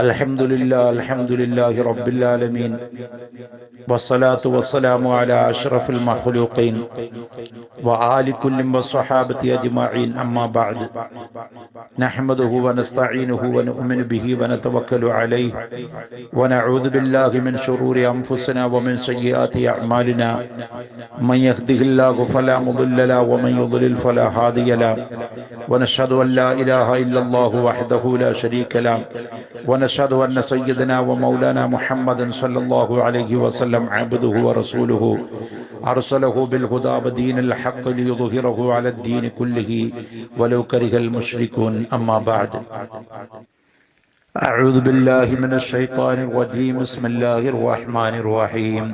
الحمد لله الحمد لله رب العالمين والصلاة والسلام على أشرف المخلوقين وآل كل والصحابة أجمعين أما بعد نحمده ونستعينه ونؤمن به ونتوكل عليه ونعوذ بالله من شرور أنفسنا ومن سيئات أعمالنا من يهده الله فلا مضل له ومن يضلل فلا هادي له ونشهد أن لا إله إلا الله وحده لا شريك له ونشهد أن سيدنا ومولانا محمدا صلى الله عليه وسلم عبده ورسوله أرسله بالهدى ودين الحق ليظهره على الدين كله ولو كره المشركون أما بعد أعوذ بالله من الشيطان الرجيم بسم الله الرحمن الرحيم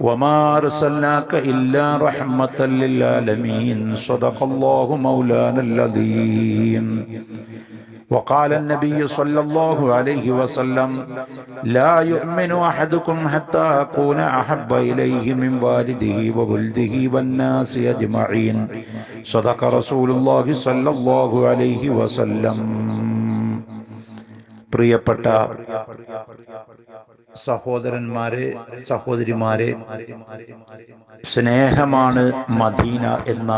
وما أرسلناك إلا رحمة للعالمين صدق الله مولانا العظيم وقال النبي صلى الله عليه وسلم لا يؤمن أحدكم حتى أكون أحب إليه من والده وولده والناس أجمعين صدق رسول الله صلى الله عليه وسلم പ്രിയപ്പെട്ട സഹോദരന്മാരെ സഹോദരിമാരെ സ്നേഹമാണ് മദീന എന്ന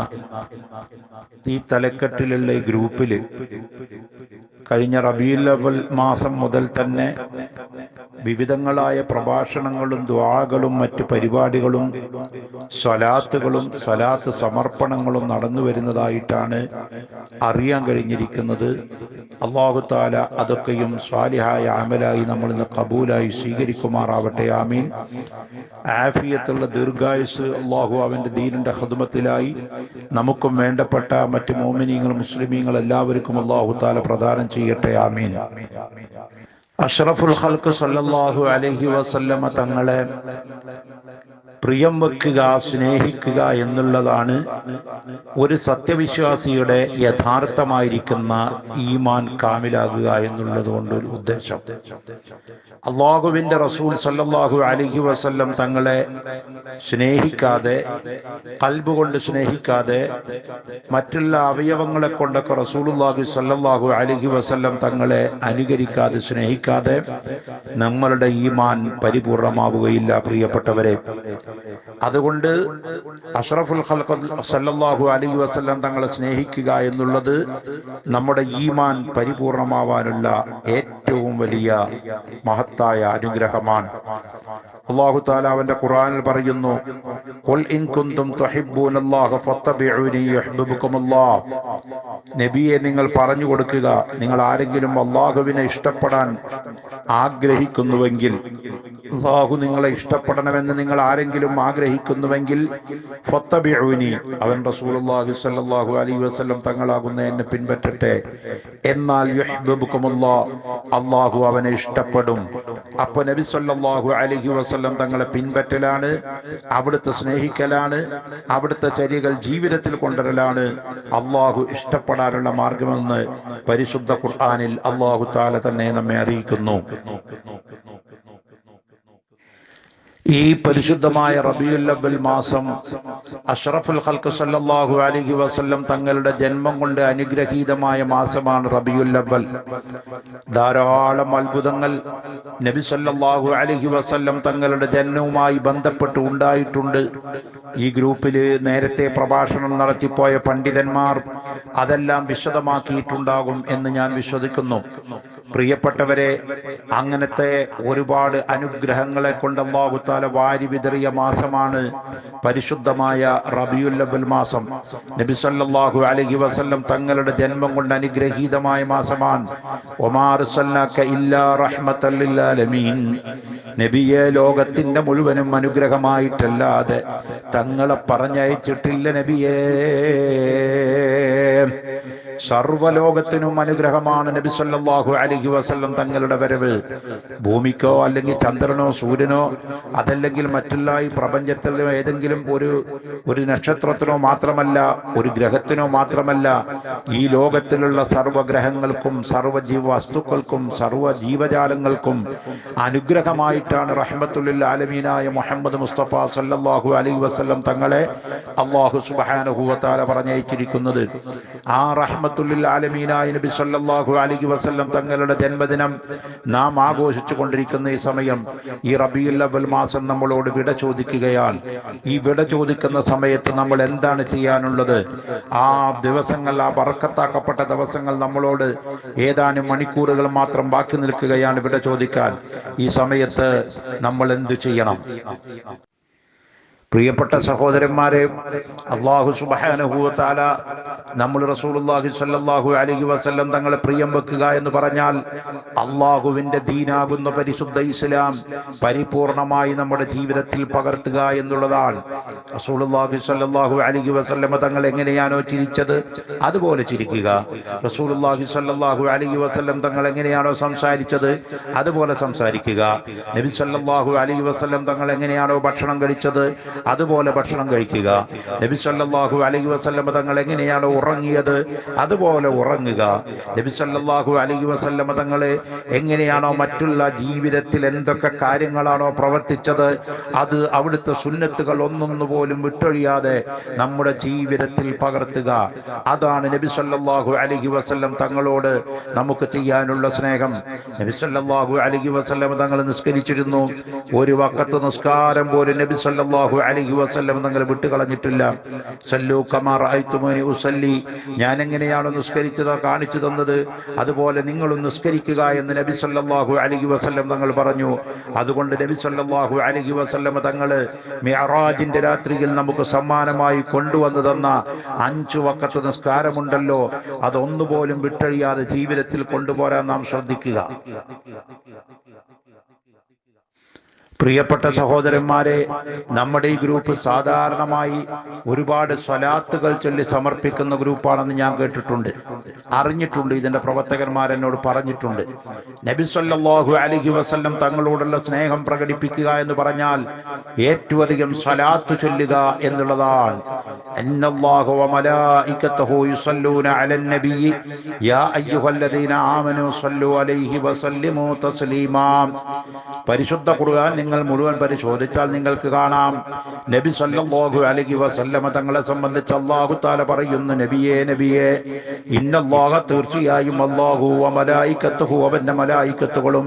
ഈ തലക്കെട്ടിലുള്ള ഗ്രൂപ്പിൽ. കഴിഞ്ഞ റബീൽ അവൽ മാസം മുതൽ തന്നെ വിവിധങ്ങളായ പ്രഭാഷണങ്ങളും ദ്വാകളും മറ്റ് പരിപാടികളും സ്വലാത്തുകളും സ്വലാത്ത് സമർപ്പണങ്ങളും നടന്നു വരുന്നതായിട്ടാണ് അറിയാൻ കഴിഞ്ഞിരിക്കുന്നത്. അള്ളാഹുത്താല അതൊക്കെയും സ്വാലിഹായ അമലായി നമ്മൾ ഇന്ന് കബൂലായി സ്വീകരിക്കുമാറാവട്ടെ. ആമീൻ. ആഫിയത്തുള്ള ദീർഘായുസ് അള്ളാഹു അവന്റെ ദീനിന്റെ ഹതുമത്തിലായി നമുക്കും വേണ്ടപ്പെട്ട മറ്റ് മോമിനീങ്ങൾ മുസ്ലിമീങ്ങൾ എല്ലാവർക്കും അള്ളാഹു താല പ്രദാനം ചെയ്യട്ടെ. ആമീൻ. അഷ്റഫുൽ ഖൽക്ക് സല്ലല്ലാഹു അലൈഹി വസല്ലമ തങ്ങളെ പ്രിയം വെക്കുക സ്നേഹിക്കുക എന്നുള്ളതാണ് ഒരു സത്യവിശ്വാസിയുടെ യഥാർത്ഥമായിരിക്കുന്ന ഈമാൻ കാമിലാകുക എന്നുള്ളത് കൊണ്ട് ഒരു ഉദ്ദേശം. അള്ളാഹുവിന്റെ റസൂൽ സല്ലാഹു അലഹി വസല്ലം തങ്ങളെ സ്നേഹിക്കാതെ കൽബ് കൊണ്ട് സ്നേഹിക്കാതെ മറ്റുള്ള അവയവങ്ങളെ കൊണ്ടൊക്കെ റസൂലുള്ളാഹി സല്ലാഹു അലഹി വസല്ലം തങ്ങളെ അനുകരിക്കാതെ സ്നേഹിക്കാതെ നമ്മളുടെ ഈമാൻ പരിപൂർണമാവുകയില്ല പ്രിയപ്പെട്ടവരെ. അതുകൊണ്ട് അഷ്റഫുൽ സല്ലാഹു അലി വസ്ല്ലാം തങ്ങളെ സ്നേഹിക്കുക എന്നുള്ളത് നമ്മുടെ ഈമാൻ പരിപൂർണമാവാനുള്ള ഏറ്റവും വലിയ മഹത്തായ അനുഗ്രഹമാണ്. അള്ളാഹു താല അവന്റെ ഖുർആനിൽ പറയുന്നു നബിയെ നിങ്ങൾ പറഞ്ഞു കൊടുക്കുക നിങ്ങൾ ആരെങ്കിലും അള്ളാഹുവിനെ ഇഷ്ടപ്പെടാൻ ആഗ്രഹിക്കുന്നുവെങ്കിൽ അള്ളാഹു നിങ്ങളെ ഇഷ്ടപ്പെടണമെന്ന് നിങ്ങൾ ആരെങ്കിലും ആഗ്രഹിക്കുന്നുവെങ്കിൽ ഫത്തബിഊനി അവൻ റസൂലുള്ളാഹി സ്വല്ലല്ലാഹു അലൈഹി വസല്ലം തങ്ങളാകുന്ന എന്നെ പിൻപറ്റട്ടെ. എന്നാൽ യുഹിബ്ബുകുമുല്ലാഹ് അള്ളാഹു അവനെ ഇഷ്ടപ്പെടും. അപ്പൊ നബി സല്ലല്ലാഹു അലൈഹി വസല്ലം തങ്ങളെ പിൻപറ്റലാണ് അവിടുത്തെ സ്നേഹിക്കലാണ് അവിടുത്തെ ചര്യകൾ ജീവിതത്തിൽ കൊണ്ടുവരലാണ്. അള്ളാഹു ഇഷ്ടപ്പെടാനുള്ള മാർഗമെന്ന് പരിശുദ്ധ ഖുർആനിൽ അള്ളാഹു താല തന്നെ നമ്മെ അറിയിക്കുന്നു. ഈ പരിശുദ്ധമായ റബിയുൽ അവൽ മാസം അഷ്റഫുൽ ഖൽക്ക് സല്ലല്ലാഹു അലൈഹി വസല്ലം തങ്ങളുടെ ജന്മം കൊണ്ട് അനുഗ്രഹീതമായ മാസമാണ് റബിയുൽ അവൽ ധാരാളം അത്ഭുതങ്ങൾ നബി സല്ലല്ലാഹു അലൈഹി വസല്ലം തങ്ങളുടെ ജന്മവുമായി ബന്ധപ്പെട്ട് ഉണ്ടായിട്ടുണ്ട്. ഈ ഗ്രൂപ്പിൽ നേരത്തെ പ്രഭാഷണം നടത്തിപ്പോയ പണ്ഡിതന്മാർ അതെല്ലാം വിശദമാക്കിയിട്ടുണ്ടാകും എന്ന് ഞാൻ വിശ്വസിക്കുന്നു. പ്രിയപ്പെട്ടവരെ അങ്ങനത്തെ ഒരുപാട് അനുഗ്രഹങ്ങളെ കൊണ്ട് അള്ളാഹുത്താല വാരി വിതറിയ മാസമാണ് പരിശുദ്ധമായ റബിയുല്ലബുൽ മാസം. നബി അലഹി വസല്ലം തങ്ങളുടെ ജന്മം കൊണ്ട് അനുഗ്രഹീതമായ മാസമാണ്. നബിയെ ലോകത്തിന്റെ മുഴുവനും അനുഗ്രഹമായിട്ടല്ലാതെ തങ്ങളെ പറഞ്ഞയച്ചിട്ടില്ല നബിയേ. സർവലോകത്തിനും അനുഗ്രഹമാണ് നബി സല്ലാഹു അലഹി വസ്ല്ലം തങ്ങളുടെ വരവ്. ഭൂമിക്കോ അല്ലെങ്കിൽ ചന്ദ്രനോ സൂര്യനോ അതല്ലെങ്കിൽ മറ്റുള്ള ഈ പ്രപഞ്ചത്തിലോ ഏതെങ്കിലും ഒരു ഒരു നക്ഷത്രത്തിനോ മാത്രമല്ല ഒരു ഗ്രഹത്തിനോ മാത്രമല്ല ഈ ലോകത്തിലുള്ള സർവഗ്രഹങ്ങൾക്കും സർവജീവ വസ്തുക്കൾക്കും സർവ ജീവജാലങ്ങൾക്കും അനുഗ്രഹമായിട്ടാണ് റഹ്മത്തുല്ലിൽ ആലമീനായ മുഹമ്മദ് മുസ്തഫ സല്ലാഹു അലൈഹി വസ്ല്ലം തങ്ങളെ അള്ളാഹു സുബ്ഹാനഹു വതആല പറഞ്ഞയച്ചിരിക്കുന്നത്. ആ നബി അലൈഹി വസല്ലം തങ്ങളുടെ ജന്മദിനം നാം ആഘോഷിച്ചു കൊണ്ടിരിക്കുന്ന ഈ സമയം ഈ റബിയുൽ അവൽ മാസം നമ്മളോട് വിട ചോദിക്കുകയാൽ ഈ വിട ചോദിക്കുന്ന സമയത്ത് നമ്മൾ എന്താണ് ചെയ്യാനുള്ളത്? ആ ദിവസങ്ങൾ ആ വറക്കത്താക്കപ്പെട്ട ദിവസങ്ങൾ നമ്മളോട് ഏതാനും മണിക്കൂറുകൾ മാത്രം ബാക്കി നിൽക്കുകയാണ് വിട ചോദിക്കാൻ. ഈ സമയത്ത് നമ്മൾ എന്ത് ചെയ്യണം? പ്രിയപ്പെട്ട സഹോദരന്മാരെ അള്ളാഹു സുബാനുഭൂത്താല നമ്മൾ റസൂലുള്ളാഹി സല്ലാഹു അലഹി വസ്ല്ലം തങ്ങളെ പ്രിയം വെക്കുക എന്ന് പറഞ്ഞാൽ അള്ളാഹുവിന്റെ ദീനാകുന്ന പരിശുദ്ധ ഇസ്ലാം പരിപൂർണമായി നമ്മുടെ ജീവിതത്തിൽ പകർത്തുക എന്നുള്ളതാണ്. റസൂലുള്ളാഹി സല്ലാഹു അലഹി വസ്ല്ലമ തങ്ങൾ എങ്ങനെയാണോ ചിരിച്ചത് അതുപോലെ ചിരിക്കുക. റസൂലുള്ളാഹി സല്ലാഹു അലഹി വസ്ല്ലം തങ്ങൾ എങ്ങനെയാണോ സംസാരിച്ചത് അതുപോലെ സംസാരിക്കുക. നബി സല്ലാഹു അലഹി വസ്ല്ലം തങ്ങൾ എങ്ങനെയാണോ ഭക്ഷണം കഴിച്ചത് അതുപോലെ ഭക്ഷണം കഴിക്കുക. നബി സല്ലാഹു അലൈഹി വസല്ലമ തങ്ങൾ എങ്ങനെയാണ് ഉറങ്ങിയത്? അതുപോലെ ഉറങ്ങുക. നബി സല്ലാഹു അലൈഹി വസല്ലമ തങ്ങൾ എങ്ങനെയാണോ മറ്റുള്ള ജീവിതത്തിൽ എന്തൊക്കെ കാര്യങ്ങളാണോ പ്രവർത്തിച്ചത്? അത് അവിടുത്തെ സുന്നത്തുകൾ ഒന്നൊന്നു പോലും വിട്ടൊഴിയാതെ നമ്മുടെ ജീവിതത്തിൽ പകർത്തുക. അതാണ് നബി സല്ലാഹു അലഹി വസല്ലം തങ്ങളോട് നമുക്ക് ചെയ്യാനുള്ള സ്നേഹം. നബി സല്ലാഹു അലഹി വസല്ലം തങ്ങൾ നിസ്കരിച്ചിരുന്നു. ഒരു വക്കത്ത് നിസ്കാരം പോലും നബി സല്ലല്ലാഹു അലൈഹി വസ്ല്ലം നിങ്ങൾ വിട്ടുകളഞ്ഞിട്ടില്ല. സല്ലു കമാർ റഅയ്തുമൂനി ഉസല്ലി. ഞാൻ എങ്ങനെയാണ് നിസ്കരിച്ചത് കാണിച്ചു തന്നത്? അതുപോലെ നിങ്ങളും നിസ്കരിക്കുക എന്ന് നബി സല്ലാഹു അലഹി വസ്ല്ലം തങ്ങൾ പറഞ്ഞു. അതുകൊണ്ട് നബി സല്ലാഹു അലഹി വസ്ല്ലം തങ്ങൾ മിഅറാജിന്റെ രാത്രിയിൽ നമുക്ക് സമ്മാനമായി കൊണ്ടുവന്നു തന്ന അഞ്ചു വക്കത്ത് നിസ്കാരമുണ്ടല്ലോ. അതൊന്നുപോലും വിട്ടഴിയാതെ ജീവിതത്തിൽ കൊണ്ടുപോരാൻ നാം ശ്രദ്ധിക്കുക. പ്രിയപ്പെട്ട സഹോദരന്മാരെ നമ്മുടെ ഈ ഗ്രൂപ്പ് സാധാരണമായി ഒരുപാട് സ്വലാത്തുകൾ ചൊല്ലി സമർപ്പിക്കുന്ന ഗ്രൂപ്പാണെന്ന് ഞാൻ കേട്ടിട്ടുണ്ട്. അറിഞ്ഞിട്ടുണ്ട് ഇതിന്റെ പ്രവർത്തകന്മാർ എന്നോട് പറഞ്ഞിട്ടുണ്ട്. നബി അലിഹി അലൈഹി വസല്ലം തങ്ങളോടുള്ള സ്നേഹം പ്രകടിപ്പിക്കുക എന്ന് പറഞ്ഞാൽ ഏറ്റവും അധികം സ്വലാത്ത് ചൊല്ലുക എന്നുള്ളതാണ്. പരിശുദ്ധ ഖുർആൻ നിങ്ങൾ മുഴുവൻ പരിശോധിച്ചാൽ നിങ്ങൾക്ക് കാണാം. നബി സല്ലല്ലാഹു അലൈഹി വസല്ലമ തങ്ങളെ സംബന്ധിച്ച് അല്ലാഹു തആല പറയുന്നു നബിയേ നബിയേ ഇന്നല്ലാഹ തീർച്ചയായും അല്ലാഹു വ മലായികത്തുഹു അവന്റെ മലായികത്തുകളും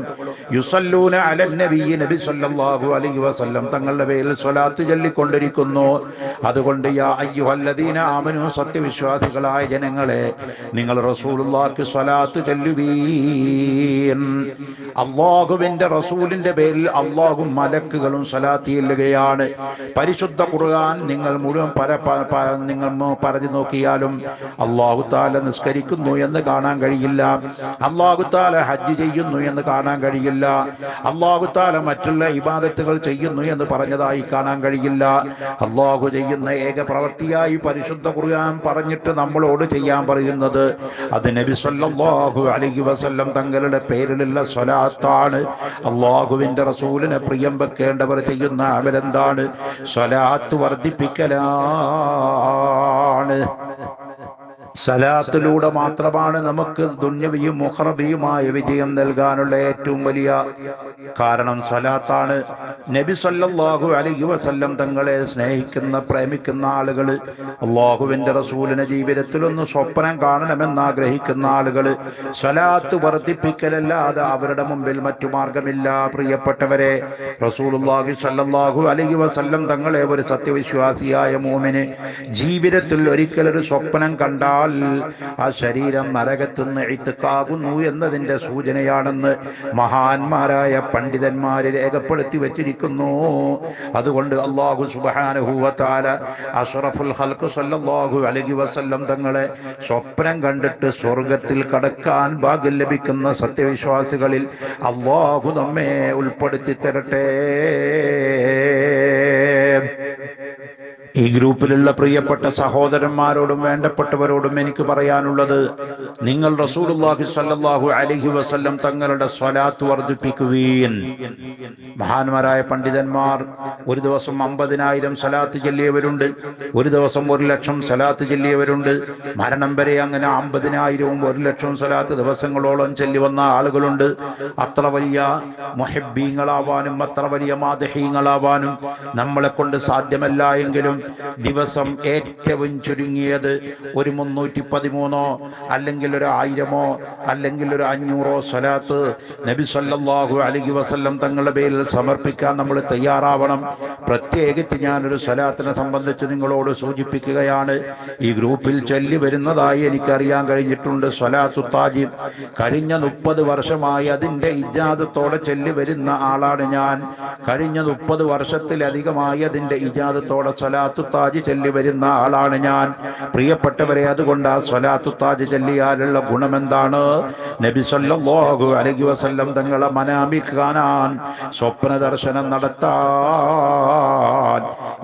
യുസല്ലൂന അലൻ നബി നബി സല്ലല്ലാഹു അലൈഹി വസല്ലം തങ്ങളുടെ പേരിൽ സ്വലാത്ത് ചൊല്ലിക്കൊണ്ടിരിക്കുന്നു. അതുകൊണ്ട് യാ അയ്യുഹല്ലദീന ആമനു സത്യവിശ്വാസികളായ ജനങ്ങളെ നിങ്ങൾ റസൂലുള്ളാഹിക്ക് സ്വലാത്ത് ചൊല്ലുവീൻ. അള്ളാഹുവിന്റെ റസൂലിന്റെ പേരിൽ അള്ളാഹും മലക്കുകളും സ്വലാത്ത് ചെല്ലുകയാണ് പരിശുദ്ധ ഖുർആൻ നിങ്ങൾ മുഴുവൻ പര നിങ്ങൾ പറഞ്ഞു നോക്കിയാലും അള്ളാഹു താല നിസ്കരിക്കുന്നു എന്ന് കാണാൻ കഴിയില്ല. അള്ളാഹു താല ഹജ്ജ് ചെയ്യുന്നു എന്ന് കാണാൻ കഴിയില്ല. അള്ളാഹു താല മറ്റുള്ള ഇബാദത്തുകൾ ചെയ്യുന്നു എന്ന് പറഞ്ഞതായി കാണാൻ കഴിയില്ല. അള്ളാഹു ചെയ്യുന്ന ഏക പ്രവൃത്തിയായി പരിശുദ്ധ ഖുർആൻ പറഞ്ഞിട്ട് നമ്മളോട് ചെയ്യാൻ പറയുന്നത് അത് നബി സല്ലല്ലാഹു അലൈഹി വസല്ലം തങ്ങളുടെ പേരിലുള്ള സ്വലാത്താണ്. അള്ളാഹുവിന്റെ റസൂലിനെ പ്രിയം വെക്കേണ്ടവർ ചെയ്യുന്ന അമലെന്താണ്? സ്വലാത്ത് വർദ്ധിപ്പിക്കലാണ്. സലാത്തിലൂടെ മാത്രമാണ് നമുക്ക് ദുന്യവിയും മുഹറബിയുമായ വിജയം നൽകാനുള്ള ഏറ്റവും വലിയ കാരണം സലാത്താണ് നബി സല്ലല്ലാഹു അലൈഹി വസല്ലം തങ്ങളെ സ്നേഹിക്കുന്ന പ്രേമിക്കുന്ന ആളുകൾ അള്ളാഹുവിന്റെ റസൂലിനെ ജീവിതത്തിലൊന്ന് സ്വപ്നം കാണണമെന്ന് ആഗ്രഹിക്കുന്ന ആളുകൾ സലാത്ത് വർദ്ധിപ്പിക്കലല്ലാതെ അവരുടെ മുമ്പിൽ മറ്റു മാർഗമില്ല. പ്രിയപ്പെട്ടവരെ റസൂലുള്ളാഹി സല്ലല്ലാഹു അലൈഹി വസല്ലം തങ്ങളെ ഒരു സത്യവിശ്വാസിയായ മോമിന് ജീവിതത്തിൽ ഒരിക്കലൊരു സ്വപ്നം കണ്ടാൽ ആ ശരീരം നരകത്തുനിന്ന് ഇത്തുക്കാകുന്നു എന്നതിന്റെ സൂചനയാണെന്ന് മഹാന്മാരായ പണ്ഡിതന്മാര് രേഖപ്പെടുത്തി വെച്ചിരിക്കുന്നു. അതുകൊണ്ട് അള്ളാഹു സുബാനുഹൂവത്താല അഷറഫുൽ തആല സല്ലാഹു അലൈഹി വസല്ലം തങ്ങളെ സ്വപ്നം കണ്ടിട്ട് സ്വർഗത്തിൽ കടക്കാൻ ഭാഗ്യം ലഭിക്കുന്ന സത്യവിശ്വാസികളിൽ അള്ളാഹു നമ്മെ ഉൾപ്പെടുത്തി തരട്ടെ. ഈ ഗ്രൂപ്പിലുള്ള പ്രിയപ്പെട്ട സഹോദരന്മാരോടും വേണ്ടപ്പെട്ടവരോടും എനിക്ക് പറയാനുള്ളത് നിങ്ങൾ റസൂലുള്ളാഹി സല്ലല്ലാഹു അലൈഹി വസല്ലം തങ്ങളുടെ സ്വലാത്ത് വർദ്ധിപ്പിക്കുകയും മഹാന്മാരായ പണ്ഡിതന്മാർ ഒരു ദിവസം അമ്പതിനായിരം സലാത്ത് ചൊല്ലിയവരുണ്ട് ഒരു ദിവസം ഒരു ലക്ഷം സലാത്ത് ചൊല്ലിയവരുണ്ട് മരണം വരെ അങ്ങനെ അമ്പതിനായിരവും ഒരു ലക്ഷവും സലാത്ത് ദിവസങ്ങളോളം ചൊല്ലി വന്ന ആളുകളുണ്ട്. അത്ര വലിയ മൊഹബീങ്ങളാവാനും അത്ര വലിയ മാതഹീങ്ങളാവാനും നമ്മളെ കൊണ്ട് സാധ്യമല്ല എങ്കിലും ദിവസം ഏറ്റവും ചുരുങ്ങിയത് ഒരു മുന്നൂറ്റി പതിമൂന്നോ അല്ലെങ്കിൽ ഒരു ആയിരമോ അല്ലെങ്കിൽ ഒരു അഞ്ഞൂറോ സ്വലാത്ത് നബി സല്ലാഹു അലൈഹി വസല്ലം തങ്ങളുടെ പേരിൽ സമർപ്പിക്കാൻ നമ്മൾ തയ്യാറാവണം. പ്രത്യേകിച്ച് ഞാനൊരു സ്വലാത്തിനെ സംബന്ധിച്ച് നിങ്ങളോട് സൂചിപ്പിക്കുകയാണ്. ഈ ഗ്രൂപ്പിൽ ചൊല്ലി വരുന്നതായി എനിക്കറിയാൻ കഴിഞ്ഞിട്ടുണ്ട്. സ്വലാത്തു താജി കഴിഞ്ഞ മുപ്പത് വർഷമായി അതിന്റെ ഇജാദത്തോടെ ചൊല്ലി വരുന്ന ആളാണ് ഞാൻ. കഴിഞ്ഞ മുപ്പത് വർഷത്തിലധികമായി അതിന്റെ ഇജാദത്തോടെ സ്വലാത്തു താജ് ചൊല്ലി വരുന്ന ആളാണ് ഞാൻ. പ്രിയപ്പെട്ടവരെ അതുകൊണ്ട് ആ സ്വലാത്തു താജ് ചൊല്ലിയാലുള്ള ഗുണമെന്താണ്? നബി സല്ലല്ലാഹു അലൈഹി വസല്ലം തങ്ങളെ മനാമി കാണാൻ സ്വപ്ന ദർശനം നടത്താൻ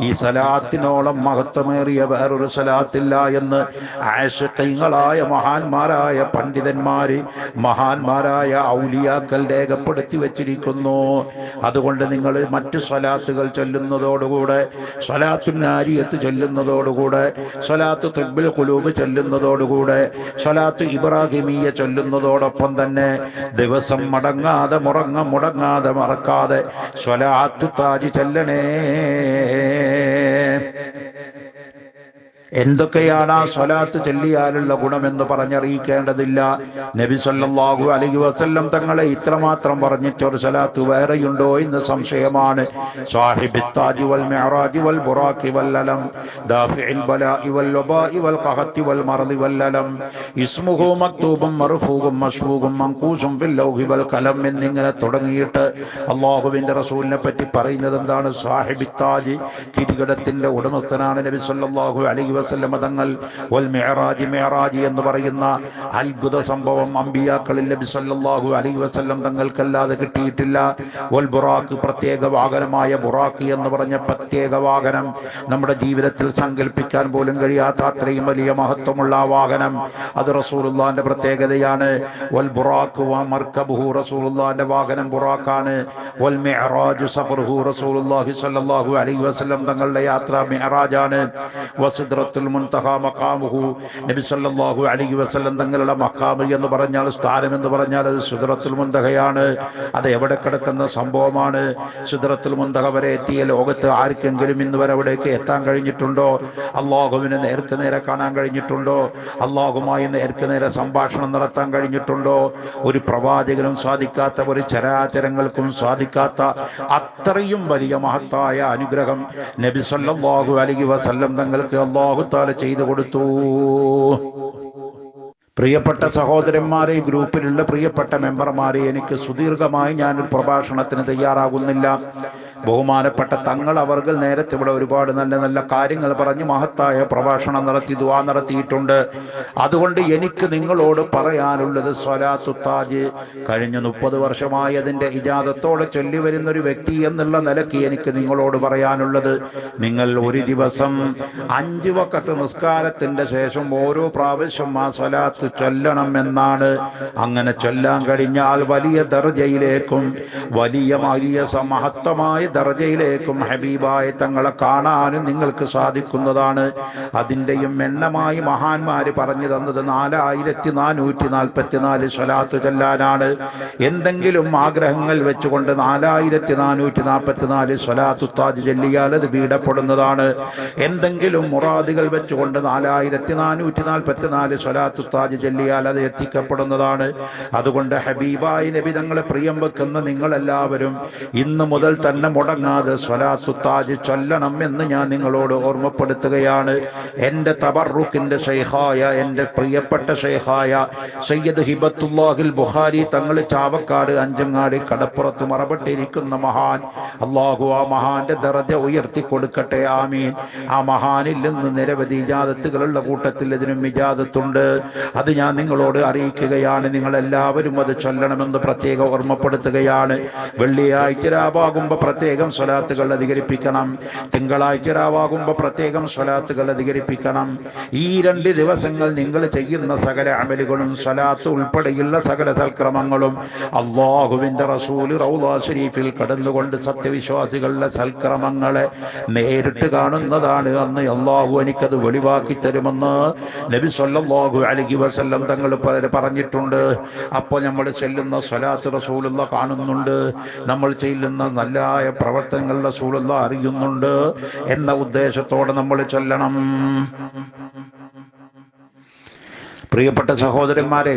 ഈ സലാത്തിനോളം മഹത്വമേറിയ വേറൊരു സലാത്തില്ല എന്ന് ആശക്തങ്ങളായ മഹാന്മാരായ പണ്ഡിതന്മാര് മഹാന്മാരായ ഔലിയാക്കൾ രേഖപ്പെടുത്തി വെച്ചിരിക്കുന്നു. അതുകൊണ്ട് നിങ്ങൾ മറ്റു സ്വലാത്തുകൾ ചൊല്ലുന്നതോടുകൂടെ സ്വലാത്തുനാരിയത്ത് ചൊല്ലുന്നതോടുകൂടെ സ്വലാത്ത് തുബിൽ കുലൂബ് ചൊല്ലുന്നതോടുകൂടെ സ്വലാത്ത് ഇബ്രാഹിമീയ ചൊല്ലുന്നതോടൊപ്പം തന്നെ ദിവസം മടങ്ങാതെ മുറങ്ങ മുടങ്ങാതെ മറക്കാതെ സ്വലാത്തു താജി ചൊല്ലണേ. എന്തൊക്കെയാണ് ആ സ്വലാത്ത് ചൊല്ലിയാലുള്ള ഗുണമെന്ന് പറഞ്ഞറിയിക്കേണ്ടതില്ല. നബി സല്ലാഹു അലൈഹി വസല്ലം തങ്ങളെ ഇത്രമാത്രം പറഞ്ഞിട്ടൊരു സ്വലാത്ത് വേറെയുണ്ടോ എന്ന് സംശയമാണ്. താജി വൽ വൽ ബുറാഖി വൽ വൽ വൽ വല്ലലം ഇസ്മുഹു മക്തൂബും കലം എന്നിങ്ങനെ തുടങ്ങിയിട്ട് അള്ളാഹുവിന്റെ റസൂലിനെ പറ്റി പറയുന്നത് എന്താണ് സാഹിബ് താജ് കിരീടത്തിന്റെ ഉടമസ്ഥനാണ് നബി സല്ലല്ലാഹു അലൈഹി വസല്ലം മതങ്ങൾ വൽ മിഅറാജി മിഅറാജി എന്ന് പറയുന്ന അത്ഭുത സംഭവം അമ്പിയാക്കളിൽ നബി സല്ലല്ലാഹു അലൈഹി വസല്ലം തങ്ങൾക്കല്ലാതെ കിട്ടിയിട്ടില്ല. വൽ ബുറാക്ക് പ്രത്യേക വാഹനമായ ബുറാക്ക് എന്ന് പറഞ്ഞ പ്രത്യേക വാഹനം നമ്മുടെ ജീവിതത്തിൽ സങ്കല്പിക്കാൻ പോലും കഴിയാത്ത അത്രയും വലിയ മഹത്വമുള്ള വാഹനം. അത് റസൂലുള്ളാന്റെ പ്രത്യേകതയാണ്. വൽ വ മർക്കബുഹു റസൂലുള്ളാന്റെ വാഹനം ബുറാക്കാണ് വൽ മിഅറാജു സഫറുഹു റസൂലുള്ളാഹി സല്ലല്ലാഹു അലൈഹി വസല്ലം തങ്ങളുടെ യാത്ര മിഅറാജാണ്. വസിദ്രത്തുൽ മുൻതഹ മഖാമുഹു. നബി സല്ലല്ലാഹു അലൈഹി വസല്ലം തങ്ങളുടെ മഖാമ് എന്ന് പറഞ്ഞാൽ സ്ഥാനം എന്ന് പറഞ്ഞാൽ അത് സിദ്രത്തുൽ മുൻതഹയാണ്. അത് എവിടെ കിടക്കുന്ന സംഭവമാണ്? സിദ്രത്തുൽ മുൻതഹ വരെ എത്തിയ ലോകത്ത് ആർക്കെങ്കിലും ഇന്ന് വരെ അവിടേക്ക് എത്താൻ കഴിഞ്ഞിട്ടുണ്ടോ? അള്ളാഹുവിനെ നേർക്ക് നേരെ കാണാൻ കഴിഞ്ഞിട്ടുണ്ടോ? അള്ളാഹുമായി നേർക്ക് നേരെ സംഭാഷണം നടത്താൻ കഴിഞ്ഞിട്ടുണ്ടോ? ഒരു പ്രവാചകനും സാധിക്കാത്ത ഒരു ചരാചരങ്ങൾക്കും സാധിക്കാത്ത അത്രയും വലിയ മഹത്തായ അനുഗ്രഹം നബി സല്ലല്ലാഹു അലൈഹി വസല്ലം തങ്ങൾക്ക് അള്ളാഹു താല ചെയ്തു കൊടുത്തു. പ്രിയപ്പെട്ട സഹോദരന്മാരെ ഗ്രൂപ്പിലുള്ള പ്രിയപ്പെട്ട മെമ്പർമാരെ എനിക്ക് സുദീർഘമായി ഞാനൊരു പ്രഭാഷണത്തിന് തയ്യാറാകുന്നില്ല. ബഹുമാനപ്പെട്ട തങ്ങൾ അവർകൾ നേരത്തെ ഇവിടെ ഒരുപാട് നല്ല നല്ല കാര്യങ്ങൾ പറഞ്ഞ് മഹത്തായ പ്രഭാഷണം നടത്തി ദുവാ നടത്തിയിട്ടുണ്ട്. അതുകൊണ്ട് എനിക്ക് നിങ്ങളോട് പറയാനുള്ളത് സ്വലാത്തു താജ്. കഴിഞ്ഞ മുപ്പത് വർഷമായി അതിന്റെ ഇജാദത്തോടെ ചൊല്ലി വരുന്ന ഒരു വ്യക്തി എന്നുള്ള നിലയ്ക്ക് എനിക്ക് നിങ്ങളോട് പറയാനുള്ളത്. നിങ്ങൾ ഒരു ദിവസം അഞ്ച് വക്കത്ത് നിസ്കാരത്തിന്റെ ശേഷം ഓരോ പ്രാവശ്യം ആ സ്വലാത്ത് ചൊല്ലണം എന്നാണ്. അങ്ങനെ ചൊല്ലാൻ കഴിഞ്ഞാൽ വലിയ ദർജയിലേക്കും വലിയ വലിയ മഹത്വമായ ദർജയിലേക്കും ഹബീബായ തങ്ങളെ കാണാനും നിങ്ങൾക്ക് സാധിക്കുന്നതാണ്. അതിന്റെയും എണ്ണമായി മഹാന്മാര് പറഞ്ഞു തന്നത് നാലായിരത്തി നാനൂറ്റി നാൽപ്പത്തി നാല് സ്വലാത്ത് ചൊല്ലാനാണ്. എന്തെങ്കിലും ആഗ്രഹങ്ങൾ വെച്ചുകൊണ്ട് നാലായിരത്തി നാനൂറ്റി നാൽപ്പത്തി നാല് സ്വലാത്തു താജ് ചൊല്ലിയാൽ അത് പീഡപ്പെടുന്നതാണ് എന്തെങ്കിലും മുറാദുകൾ വെച്ചുകൊണ്ട് നാലായിരത്തി നാനൂറ്റി നാൽപ്പത്തി നാല് സ്വലാത്തു താജ് ചൊല്ലിയാൽ അത് എത്തിക്കപ്പെടുന്നതാണ്. അതുകൊണ്ട് ഹബീബായി നബി തങ്ങളെ പ്രിയം വെക്കുന്ന നിങ്ങളെല്ലാവരും ഇന്ന് മുതൽ തന്നെ മുടങ്ങാതെ സ്വലാത്തു താജ് ചൊല്ലണം എന്ന് ഞാൻ നിങ്ങളോട് ഓർമ്മപ്പെടുത്തുകയാണ്. എന്റെ തബറുക്കിന്റെ ഷെയ്ഹായ എന്റെ പ്രിയപ്പെട്ട ഷെയ്ഹായ സയ്യദ് ഹിബത്തുല്ലാഹിൽ ബുഹാരി തങ്ങൾ ചാവക്കാട് അഞ്ചങ്ങാടി കടപ്പുറത്ത് മറപ്പെട്ടിരിക്കുന്ന മഹാൻ. അള്ളാഹു ആ മഹാന്റെ ദറജ ഉയർത്തി കൊടുക്കട്ടെ ആമീൻ. ആ മഹാനിൽ നിന്ന് നിരവധി ഇജാദത്തുകളുള്ള കൂട്ടത്തിൽ ഇതിനും ഇജാദത്തുണ്ട്. അത് ഞാൻ നിങ്ങളോട് അറിയിക്കുകയാണ്. നിങ്ങൾ എല്ലാവരും അത് ചൊല്ലണമെന്ന് പ്രത്യേക ഓർമ്മപ്പെടുത്തുകയാണ്. വെള്ളിയാഴ്ച രാവാകുമ്പോൾ പ്രത്യേക പ്രത്യേകം സ്വലാത്തുകൾ അധികരിപ്പിക്കണം. തിങ്കളാഴ്ച രാവാകുമ്പോൾ പ്രത്യേകം സ്വലാത്തുകൾ അധികരിപ്പിക്കണം. ഈ രണ്ട് ദിവസങ്ങൾ നിങ്ങൾ ചെയ്യുന്ന സകല അമലുകളും സ്വലാത്ത് ഉൾപ്പെടെയുള്ള സകല സൽക്രമങ്ങളും അള്ളാഹുവിന്റെ റസൂൽ റൗദാ ഷരീഫിൽ കടന്നുകൊണ്ട് സത്യവിശ്വാസികളുടെ സൽക്രമങ്ങളെ നേരിട്ട് കാണുന്നതാണ്. അന്ന് അള്ളാഹു എനിക്കത് വെളിവാക്കി തരുമെന്ന് നബി സല്ലല്ലാഹു അലഹി വസല്ലം തങ്ങൾ പറഞ്ഞിട്ടുണ്ട്. അപ്പോൾ നമ്മൾ ചെല്ലുന്ന സ്വലാത്ത് റസൂലുള്ള കാണുന്നുണ്ട്. നമ്മൾ ചെല്ലുന്ന നല്ലായ പ്രവർത്തനങ്ങൾ റസൂലുള്ള അറിയുന്നുണ്ട് എന്ന ഉദ്ദേശത്തോടെ നമ്മൾ ചൊല്ലണം. പ്രിയപ്പെട്ട സഹോദരന്മാരെ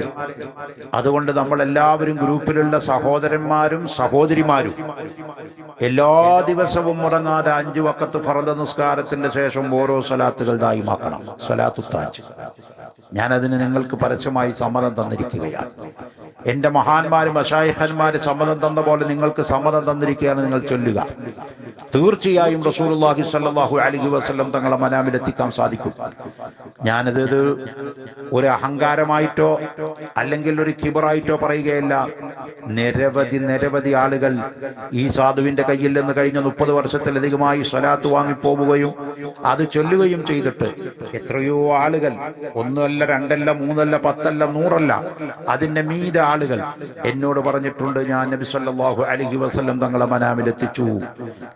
അതുകൊണ്ട് നമ്മൾ എല്ലാവരും ഗ്രൂപ്പിലുള്ള സഹോദരന്മാരും സഹോദരിമാരും എല്ലാ ദിവസവും മുടങ്ങാതെ അഞ്ചു വക്കത്ത് ഫറദ നിസ്കാരത്തിന്റെ ശേഷം ഓരോ സലാത്തുകൾ ദായിമാക്കണം. സലാത്തുത്താജ് ഞാൻ നിങ്ങൾക്ക് പരസ്യമായി സമ്മതം തന്നിരിക്കുകയാണ്. എന്റെ മഹാന്മാരും അഷായിഖന്മാര് സമ്മതം തന്ന പോലെ നിങ്ങൾക്ക് സമ്മതം തന്നിരിക്കുകയാണ് നിങ്ങൾ ചൊല്ലുക. തീർച്ചയായും സ്വല്ലല്ലാഹു അലൈഹി വസല്ലം തങ്ങളെ മനാമിലെത്തിക്കാൻ സാധിക്കും. ഞാനത് ഒരു അഹങ്കാരമായിട്ടോ അല്ലെങ്കിൽ ഒരു കിബറായിട്ടോ പറയുകയല്ല. നിരവധി നിരവധി ആളുകൾ ഈ സാധുവിന്റെ കയ്യിൽ നിന്ന് കഴിഞ്ഞ മുപ്പത് വർഷത്തിലധികമായി സ്വലാത്ത് വാങ്ങിപ്പോവുകയും അത് ചൊല്ലുകയും ചെയ്തിട്ട് എത്രയോ ആളുകൾ ഒന്നല്ല രണ്ടല്ല മൂന്നല്ല പത്തല്ല നൂറല്ല അതിന്റെ മീത ആളുകൾ എന്നോട് പറഞ്ഞിട്ടുണ്ട് ഞാൻ നബി സല്ലല്ലാഹു അലൈഹി വസല്ലം തങ്ങളെ മനാമിലെത്തിച്ചു.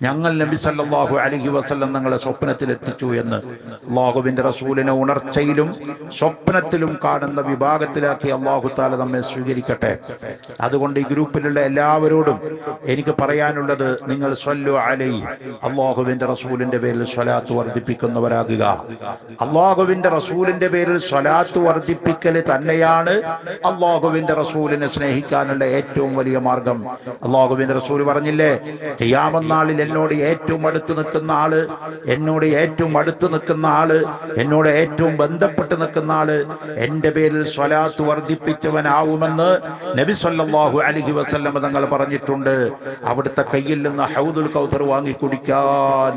ഞങ്ങൾ നബി സല്ലല്ലാഹു അലൈഹി വസല്ലം തങ്ങളെ സ്വപ്നത്തിൽ എത്തിച്ചു എന്ന്. അള്ളാഹുവിന്റെ റസൂലിനെ ഉണർച്ചയിലും സ്വപ്നത്തിലും കാണുന്ന വിഭാഗത്തിലാക്കി അള്ളാഹു താല നമ്മെ സ്വീകരിക്കട്ടെ. അതുകൊണ്ട് ഈ ഗ്രൂപ്പിലുള്ള എല്ലാവരോടും എനിക്ക് പറയാനുള്ളത് നിങ്ങൾ സ്വല്ലു അലൈ അള്ളാഹുവിന്റെ റസൂലിന്റെ പേരിൽ സ്വലാത്ത് വർദ്ധിപ്പിക്കുന്നവരാകുക. അള്ളാഹുവിന്റെ റസൂലിന്റെ പേരിൽ സ്വലാത്ത് വർദ്ധിപ്പിക്കൽ തന്നെയാണ് അള്ളാഹുവിന്റെ റസൂലിനെ സ്നേഹിക്കാനുള്ള ഏറ്റവും വലിയ മാർഗം. അള്ളാഹുവിന്റെ റസൂൽ പറഞ്ഞില്ലേ ചെയ്യാമെന്നാളിൽ എന്നോട് ഏറ്റവും അടുത്ത് നിൽക്കുന്ന ആൾ എന്നോട് ഏറ്റവും അടുത്ത് നിൽക്കുന്ന ആൾ എന്നോട് ഏറ്റവും ബന്ധപ്പെട്ട് നിൽക്കുന്ന ആൾ എന്റെ പേരിൽ സ്വലാത്ത് വർദ്ധിപ്പിച്ചവനാവുമെന്ന് നബി സല്ലല്ലാഹു അലൈഹി വസല്ലം തങ്ങൾ പറഞ്ഞിട്ടുണ്ട്. അവിടുത്തെ കയ്യിൽ നിന്ന് ഹൗദുൽ കൗസർ വാങ്ങി കുടിക്കാൻ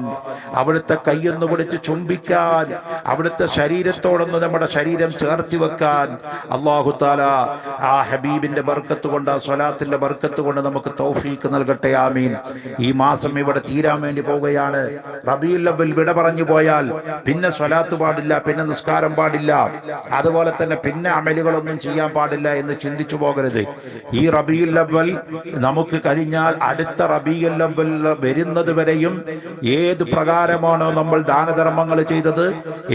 അവിടുത്തെ കയ്യൊന്ന് പിടിച്ച് ചുംബിക്കാൻ അവിടുത്തെ ശരീരത്തോടൊന്ന് നമ്മുടെ ശരീരം ചേർത്തി വെക്കാൻ അള്ളാഹു താല ആ ഹബീബിന്റെ ബർക്കത്ത് കൊണ്ട് ആ സ്വലാത്തിന്റെ ബർക്കത്ത് കൊണ്ട് നമുക്ക് തൗഫീക്ക് നൽകട്ടെ ആമീൻ. ഈ മാസം ഇവിടെ തീരാൻ വേണ്ടി പോവുകയാണ്. റബീൽ അവൽ വിട പറഞ്ഞു പോയാൽ പിന്നെ സ്വലാത്ത് പാടില്ല പിന്നെ നിസ്കാരം പാടില്ല. അതുപോലെ തന്നെ പിന്നെ അമലുകളൊന്നും ചെയ്യാൻ പാടില്ല എന്ന് ചിന്തിച്ചു പോകരുത്. ഈ റബിയുൽ അവൽ നമുക്ക് കഴിഞ്ഞാൽ അടുത്ത റബിയുൽ അവൽ വരുന്നത് വരെയും ഏത് പ്രകാരമാണോ നമ്മൾ ദാനധർമ്മങ്ങൾ ചെയ്തത്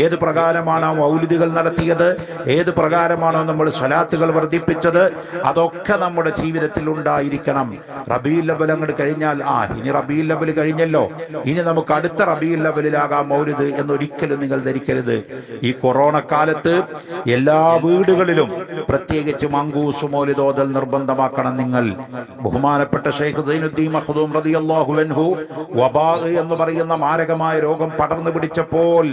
ഏത് പ്രകാരമാണോ മൗലിദികൾ നടത്തിയത് ഏത് പ്രകാരമാണോ നമ്മൾ സ്വലാത്തുകൾ വർദ്ധിപ്പിച്ചത് അതൊക്കെ നമ്മുടെ ജീവിതത്തിൽ ഉണ്ടായിരിക്കണം. റബിയുൽ അവൽ അങ്ങോട്ട് കഴിഞ്ഞാൽ ആ ഇനി റബിയുൽ അവൽ കഴിഞ്ഞല്ലോ. ഇനി നമുക്ക് അടുത്ത റബിയുൽ ലെവലിലാകാം മൗലിദ് എന്നൊരിക്കലും നിങ്ങൾ ധരിക്കരുത്. ഈ കൊറോണ കാലത്ത് എല്ലാ വീടുകളിലും പ്രത്യേകിച്ച് മങ്കൂസ് മൗലിദോദൽ നിർബന്ധമാക്കണം നിങ്ങൾ. ബഹുമാനപ്പെട്ട ഷെയ്ഖ് സൈനുദ്ദീൻ റളിയല്ലാഹു അൻഹു വബാ എന്ന് പറയുന്ന മാരകമായ രോഗം പടർന്നു പിടിച്ചപ്പോൾ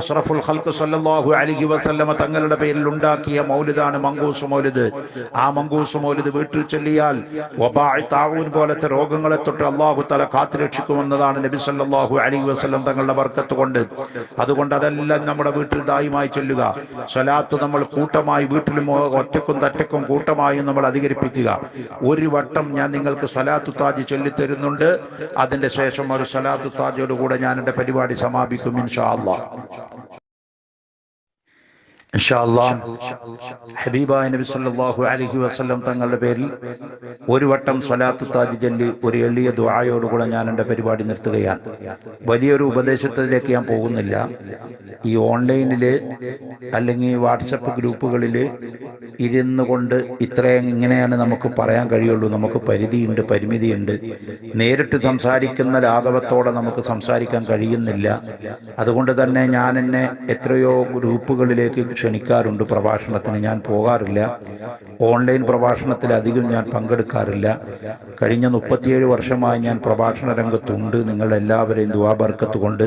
അഷ്റഫുൽ ഖൽക്ക് സല്ലല്ലാഹു അലൈഹി വസല്ലമ തങ്ങളുടെ പേരിൽ ഉണ്ടാക്കിയ മൗലിദാണ് മങ്കൂസ് മൗലിദ്. ആ മങ്കൂസ് മൗലിദ് വീട്ടിൽ ചൊല്ലിയാൽ വബാഇ താവൂൻ പോലത്തെ രോഗങ്ങളെ തൊട്ട് അള്ളാഹു തല കാത്തുരക്ഷിക്കുമെന്നതാണ് നബി സല്ലല്ലാഹു അലൈഹി വസല്ലം തങ്ങളുടെ വർക്കത്ത് കൊണ്ട്. അതുകൊണ്ട് അതെല്ലാം നമ്മുടെ വീട്ടിൽ ദായുമായി ചൊല്ലുക. സ്വലാത്ത് നമ്മൾ കൂട്ടമായി വീട്ടിലും ഒറ്റക്കും തറ്റക്കും കൂട്ടമായും നമ്മൾ അധികരിപ്പിക്കുക. ഒരു വട്ടം ഞാൻ നിങ്ങൾക്ക് സ്വലാത്തു താജ് ചൊല്ലിത്തരുന്നുണ്ട്. അതിന്റെ ശേഷം ഒരു സ്വലാത്തു താജോടുകൂടെ ഞാൻ എന്റെ പരിപാടി സമാപിക്കും ഇൻഷാ അള്ളാഹ് ഹബീബായ നബി സല്ലല്ലാഹു അലൈഹി വസല്ലം തങ്ങളുടെ പേരിൽ ഒരു വട്ടം സ്വലാത്തു താജ് ചൊല്ലി ഒരു എളിയ ദുആയോടുകൂടെ ഞാൻ എന്റെ പരിപാടി നിർത്തുകയാണ്. വലിയൊരു ഉപദേശത്തിലേക്ക് ഞാൻ പോകുന്നില്ല. ഈ ഓൺലൈനിൽ അല്ലെങ്കിൽ വാട്സപ്പ് ഗ്രൂപ്പുകളിൽ ഇരുന്ന് കൊണ്ട് ഇത്രയും ഇങ്ങനെയാണ് നമുക്ക് പറയാൻ കഴിയുള്ളൂ. നമുക്ക് പരിധിയുണ്ട് പരിമിതിയുണ്ട്. നേരിട്ട് സംസാരിക്കുന്ന ലാഘവത്തോടെ നമുക്ക് സംസാരിക്കാൻ കഴിയുന്നില്ല. അതുകൊണ്ട് തന്നെ ഞാൻ എന്നെ എത്രയോ ഗ്രൂപ്പുകളിലേക്ക് ക്ഷണിക്കാറുണ്ട്. പ്രഭാഷണത്തിന് ഞാൻ പോകാറില്ല. ഓൺലൈൻ പ്രഭാഷണത്തിൽ അധികം ഞാൻ പങ്കെടുക്കാറില്ല. കഴിഞ്ഞ മുപ്പത്തിയേഴ് വർഷമായി ഞാൻ പ്രഭാഷണ രംഗത്തുണ്ട്. നിങ്ങൾ എല്ലാവരെയും ദുവാബർക്കത്ത് കൊണ്ട്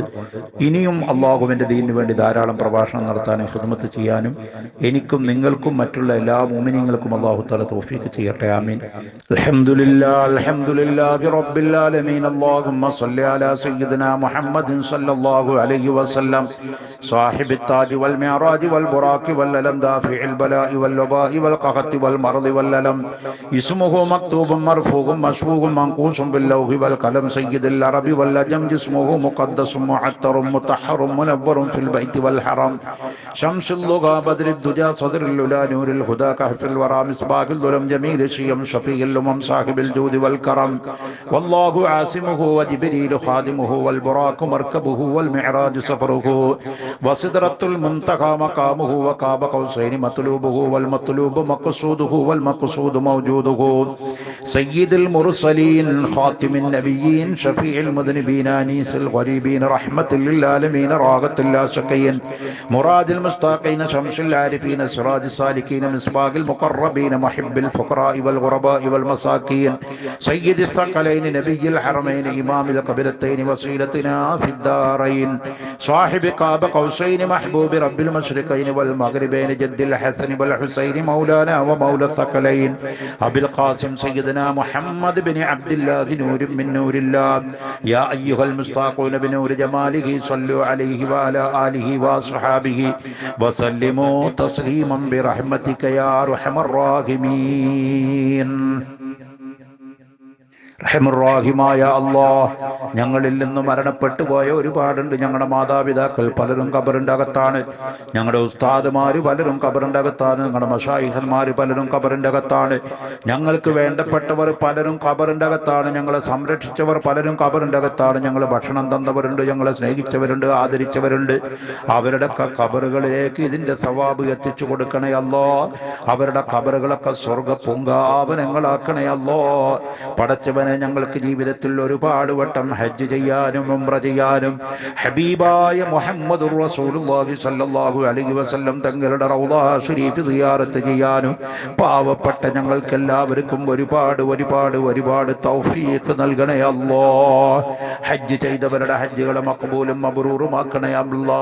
ഇനിയും അള്ളാഹുവിന്റെ ദീനു വേണ്ടി ധാരാളം പ്രഭാഷണം നടത്താനും ഹുദ്മത്ത് ചെയ്യാനും എനിക്കും നിങ്ങൾക്കും മറ്റുള്ള എല്ലാ മോമിനിങ്ങൾക്കും അള്ളാഹു തല തോഫീക്ക് ചെയ്യട്ടെ. ആമീൻ. അലഹമുല്ലാ റബ്ബിൽ ആലമീൻ. അല്ലാഹുമ്മ അലാ മുഹമ്മദിൻ അലൈഹി വസല്ലം. വൽ വൽ الأراك والألم دافع البلاء والوباء والقحط والمرض والألم اسمه مكتوب مرفوع مشفوع منقوص باللوح والقلم سيد العرب والعجم جسمه مقدس معطر مطهر منور في البيت والحرم شمس اللغة بدر الدجى صدر العلا نور الهدى كهف الورى مصباح الظلم جميل الشيم شفيع الأمم صاحب الجود والكرم والله عاصمه وجبريل خادمه والبراق مركبه والمعراج سفره وسدرة المنتقى مقامه وقاب قوسين مطلوبه والمطلوب مقصوده والمقصود موجوده. سيد المرسلين خاتم النبيين شفيع المذنبين أنيس الغريبين رحمة للعالمين راغة العاشقين مراد المستاقين شمس العارفين سراج السالكين مصباح المقربين محب الفقراء والغرباء والمساكين سيد الثقلين نبي الحرمين إمام القبلتين وسيلتنا في الدارين صاحب قاب قوسين محبوب رب المشرقين والمغربين جد الحسن والحسين مولانا ومولى الثقلين أبي القاسم سيدنا محمد بن عبد الله نور من نور الله يا أيها المستاقون بنور جماله صلوا عليه وعلى آله وصحابه وسلموا تسليما برحمتك يا أرحم الراحمين റഹമുറാഹിമായ അള്ളാ ഞങ്ങളിൽ നിന്ന് മരണപ്പെട്ടു പോയ ഒരുപാടുണ്ട്. ഞങ്ങളുടെ മാതാപിതാക്കൾ പലരും കബറിന്റെ അകത്താണ്. ഞങ്ങളുടെ ഉസ്താദുമാർ പലരും കബറിന്റെ അകത്താണ്. ഞങ്ങളുടെ മഷായിഹന്മാർ പലരും കബറിന്റെ അകത്താണ്. ഞങ്ങൾക്ക് വേണ്ടപ്പെട്ടവർ പലരും കബറിന്റെ അകത്താണ്. ഞങ്ങളെ സംരക്ഷിച്ചവർ പലരും കബറിന്റെ അകത്താണ്. ഞങ്ങൾ ഭക്ഷണം തന്നവരുണ്ട്. ഞങ്ങളെ സ്നേഹിച്ചവരുണ്ട്. ആദരിച്ചവരുണ്ട്. അവരുടെ കബറുകളിലേക്ക് ഇതിന്റെ സവാബ് എത്തിച്ചു കൊടുക്കണേ അല്ലോ അവരുടെ കബറുകളൊക്കെ സ്വർഗ പൂങ്കാവനങ്ങളാക്കണേ അല്ലോ പടച്ചവനെ ഞങ്ങൾക്ക് ജീവിതത്തിൽ ഒരുപാട് വട്ടം ഹജ്ജ് ചെയ്യാനും ഉംറ ചെയ്യാനും ഹബീബായ മുഹമ്മദ് റസൂലുള്ളാഹി അലൈഹി വസല്ലം തങ്ങളുടെ റൗള ഷരീഫ് സിയാറത്ത് ചെയ്യാനും പാവപ്പെട്ട ഞങ്ങൾക്ക് എല്ലാവർക്കും ഒരുപാട് ഒരുപാട് ഒരുപാട് തൗഫീഖ് നൽകണേ അല്ലോ. ഹജ്ജ് ചെയ്തവരുടെ ഹജ്ജുകളെ മക്കബൂലും മബ്രൂറുമാക്കണേ അല്ലോ.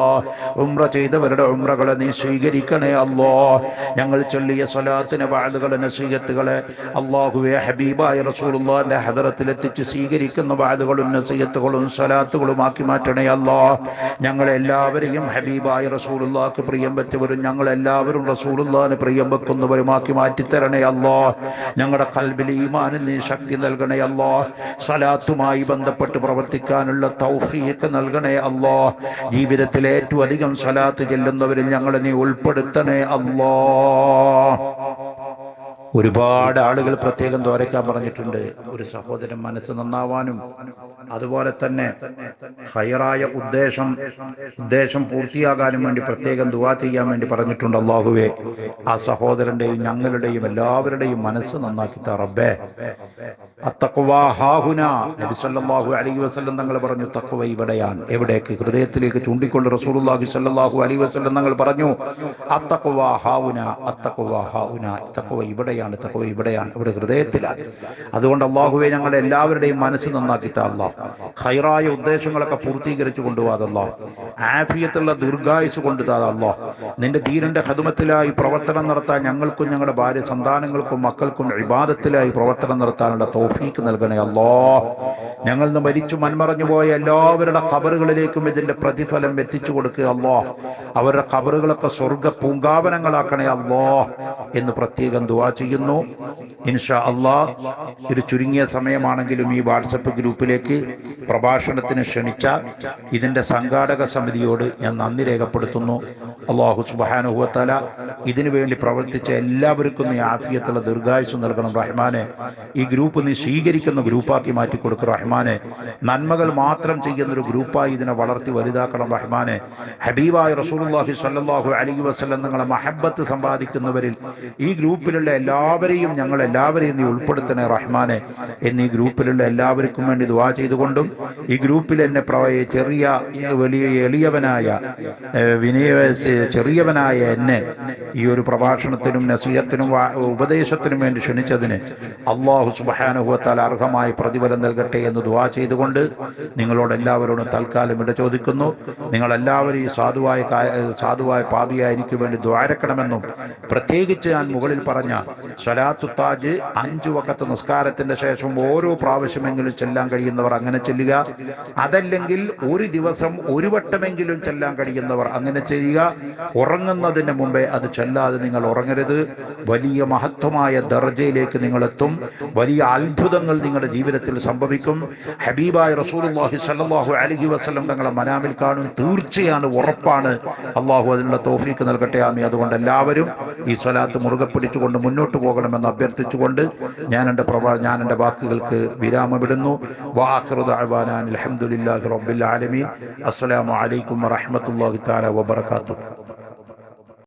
ഉംറ ചെയ്തവരുടെ ഉംറകളെ നീ സ്വീകരിക്കണേ അല്ലോ. ഞങ്ങൾ ചൊല്ലിയ സ്വലാത്തിന് വാഴുകളെ നസീഹത്തുകളെ അള്ളാഹുവെ ഹബീബായ റസൂലുള്ളാന്റെ ഹദറത്തിലെത്തിച്ച് സ്വീകരിക്കുന്ന വാദുകളും നസീഹത്തുകളും സലാത്തുകളുമാക്കി മാറ്റണേ അല്ലോ. ഞങ്ങളെല്ലാവരെയും ഹബീബായ റസൂലുള്ളാക്ക് പ്രിയം വെച്ചവരും ഞങ്ങളെല്ലാവരും റസൂലുള്ളാന് പ്രിയം വെക്കുന്നവരുമാക്കി മാറ്റിത്തരണേ അല്ലോ. ഞങ്ങളുടെ കൽബിൽ ഈമാനിൽ നീ ശക്തി നൽകണേ അല്ലോ. സലാത്തുമായി ബന്ധപ്പെട്ട് പ്രവർത്തിക്കാനുള്ള തൗഫീഖ് നൽകണേ അല്ലോ. ജീവിതത്തിൽ ഏറ്റവും അധികം സലാത്ത് ചെല്ലുന്നവരിൽ ഞങ്ങളെ നീ ഉൾപ്പെടുത്തണേ അല്ലോ. ഒരുപാട് ആളുകൾ പ്രത്യേകം ദ്വാരക്കാൻ പറഞ്ഞിട്ടുണ്ട്. ഒരു സഹോദരൻ മനസ്സ് നന്നാവാനും അതുപോലെ തന്നെ ഹൈറായ ഉദ്ദേശം ഉദ്ദേശം പൂർത്തിയാകാനും വേണ്ടി പ്രത്യേകം ദുവാ ചെയ്യാൻ വേണ്ടി പറഞ്ഞിട്ടുണ്ട് അള്ളാഹുവേ ആ സഹോദരന്റെയും ഞങ്ങളുടെയും എല്ലാവരുടെയും മനസ്സ് നന്നാക്കി താ റബ്ബേ അലി വസ്ലം തങ്ങൾ പറഞ്ഞു തഖ്വ ഇവിടെയാണ്. എവിടേക്ക്? ഹൃദയത്തിലേക്ക് ചൂണ്ടിക്കൊണ്ട് റസൂലുള്ളാഹി സല്ലല്ലാഹു അലൈഹി വസല്ലം തങ്ങൾ പറഞ്ഞു അത്തക്കുവാ ഹാവുന അത്തക്കുവാ ഹാവുന തഖ്വ ഇവിടെയാണ്. തഖ്വ ഇവിടെയാണ് ഇവിടെ ഹൃദയത്തിലാണ്. അതുകൊണ്ട് അള്ളാഹുവെ ഞങ്ങളുടെ എല്ലാവരുടെയും മനസ്സ് നന്നാക്കി താ ഹൈറായ ഉദ്ദേശങ്ങളൊക്കെ പൂർത്തീകരിച്ചു കൊണ്ടുപോകാതല്ലോ ആഫിയത്തുള്ള ദീർഘായുസ് കൊണ്ടു താതല്ലോ അല്ലാഹ്. നിന്റെ ധീരന്റെ ഹതുമത്തിലായി പ്രവർത്തനം നടത്താൻ ഞങ്ങൾക്കും ഞങ്ങളുടെ ഭാര്യ സന്താനങ്ങൾക്കും മക്കൾക്കും വിവാദത്തിലായി പ്രവർത്തനം നടത്താനുള്ള തോഫീക്ക് നൽകണേ അല്ലോ ഞങ്ങൾ നിന്ന് മരിച്ചു മൺമറഞ്ഞു പോയ എല്ലാവരുടെ കബറുകളിലേക്കും ഇതിന്റെ പ്രതിഫലം എത്തിച്ചു കൊടുക്കുക അല്ലോ അവരുടെ കബറുകളൊക്കെ സ്വർഗ പൂങ്കാവനങ്ങളാക്കണേ അല്ലോ എന്ന് പ്രത്യേകം ദുവാ ചെയ്യുന്നു ഇൻഷാ അള്ളാ ഒരു ചുരുങ്ങിയ സമയമാണെങ്കിലും ഈ വാട്സപ്പ് ഗ്രൂപ്പിലേക്ക് പ്രഭാഷണത്തിന് ക്ഷണിച്ച ഇതിന്റെ സംഘാടക സമിതിയോട് ഞാൻ നന്ദി രേഖപ്പെടുത്തുന്നു. അള്ളാഹു സുബാനുഹുവത്തല ഇതിനു വേണ്ടി പ്രവർത്തിച്ച എല്ലാവർക്കും നീ ആഫിയത്തുള്ള ദീർഘായുസ് നൽകണം. റഹ്മാനെ ഈ ഗ്രൂപ്പ് നീ സ്വീകരിക്കുന്ന ഗ്രൂപ്പാക്കി മാറ്റി കൊടുക്കും റഹ്മാനെ. നന്മകൾ മാത്രം ചെയ്യുന്ന ഒരു ഗ്രൂപ്പായി ഇതിനെ വളർത്തി വലുതാക്കണം റഹ്മാനെ. ഹബീബായ റസൂൽഹി സ്വല്ലല്ലാഹു അലി വസ്ലം നിങ്ങളെ മഹബത്ത് സമ്പാദിക്കുന്നവരിൽ ഈ ഗ്രൂപ്പിലുള്ള എല്ലാവരെയും ഞങ്ങൾ എല്ലാവരെയും നീ ഉൾപ്പെടുത്തണേ റഹ്മാനെ. എന്നീ ഗ്രൂപ്പിലുള്ള എല്ലാവർക്കും വേണ്ടി ദുവാ ചെയ്തുകൊണ്ടും ഈ ഗ്രൂപ്പിൽ എന്നെ ചെറിയ വലിയ എളിയവനായ വിനയ ചെറിയവനായ എന്നെ ഈ ഒരു പ്രഭാഷണത്തിനും നസീഹത്തിനും ഉപദേശത്തിനും വേണ്ടി ക്ഷണിച്ചതിന് അള്ളാഹു സുബാനുഹുവത്താൽ അർഹമായി പ്രതിഫലം നൽകട്ടെ എന്ന് ദുവാ ചെയ്തുകൊണ്ട് നിങ്ങളോട് എല്ലാവരോടും തൽക്കാലം ഇവിടെ ചോദിക്കുന്നു. നിങ്ങളെല്ലാവരും ഈ സാധുവായ സാധുവായ പാപിയായ എനിക്ക് വേണ്ടി ദ്വാരക്കണമെന്നും പ്രത്യേകിച്ച് ഞാൻ മുകളിൽ പറഞ്ഞ സ്വലാത്തു താജ് അഞ്ചു വക്കത്ത് നിസ്കാരത്തിന്റെ ശേഷം ഓരോ പ്രാവശ്യമെങ്കിലും ചെല്ലാൻ കഴിയുന്നവർ അങ്ങനെ ചെല്ലുക. അതല്ലെങ്കിൽ ഒരു ദിവസം ഒരു വട്ടമെങ്കിലും ചെല്ലാൻ കഴിയുന്നവർ അങ്ങനെ ചെയ്യുക. ഉറങ്ങുന്നതിന് മുമ്പേ അത് ചെല്ലാതെ നിങ്ങൾ ഉറങ്ങരുത്. വലിയ മഹത്വമായ ദർജയിലേക്ക് നിങ്ങൾ എത്തും വലിയ അത്ഭുതങ്ങൾ നിങ്ങളുടെ ജീവിതത്തിൽ സംഭവിക്കും. ഹബീബായ റസൂലുള്ളാഹി സല്ലല്ലാഹു അലൈഹി വസല്ലം തങ്ങളെ മനാമിൽ കാണും. തീർച്ചയാണ് ഉറപ്പാണ്. അള്ളാഹു അതിനുള്ള തോഫീക്ക് നൽകട്ടെ ആമി അതുകൊണ്ട് എല്ലാവരും ഈ സ്വലാത്ത് മുറുകെ പിടിച്ചുകൊണ്ട് മുന്നോട്ട് പോകണമെന്ന് അഭ്യർത്ഥിച്ചുകൊണ്ട് ഞാൻ എന്റെ പ്രവാ ഞാൻ എന്റെ വാക്കുകൾക്ക് വിരാമമിടുന്നു. വാഹൃദാൻ അലഹമുല്ലാഹി റബ്ബിൽ ആലമീൻ. അസ്സലാമു അലൈക്കും വറഹ്മത്തുള്ളാഹി തആല വബറകാതുഹു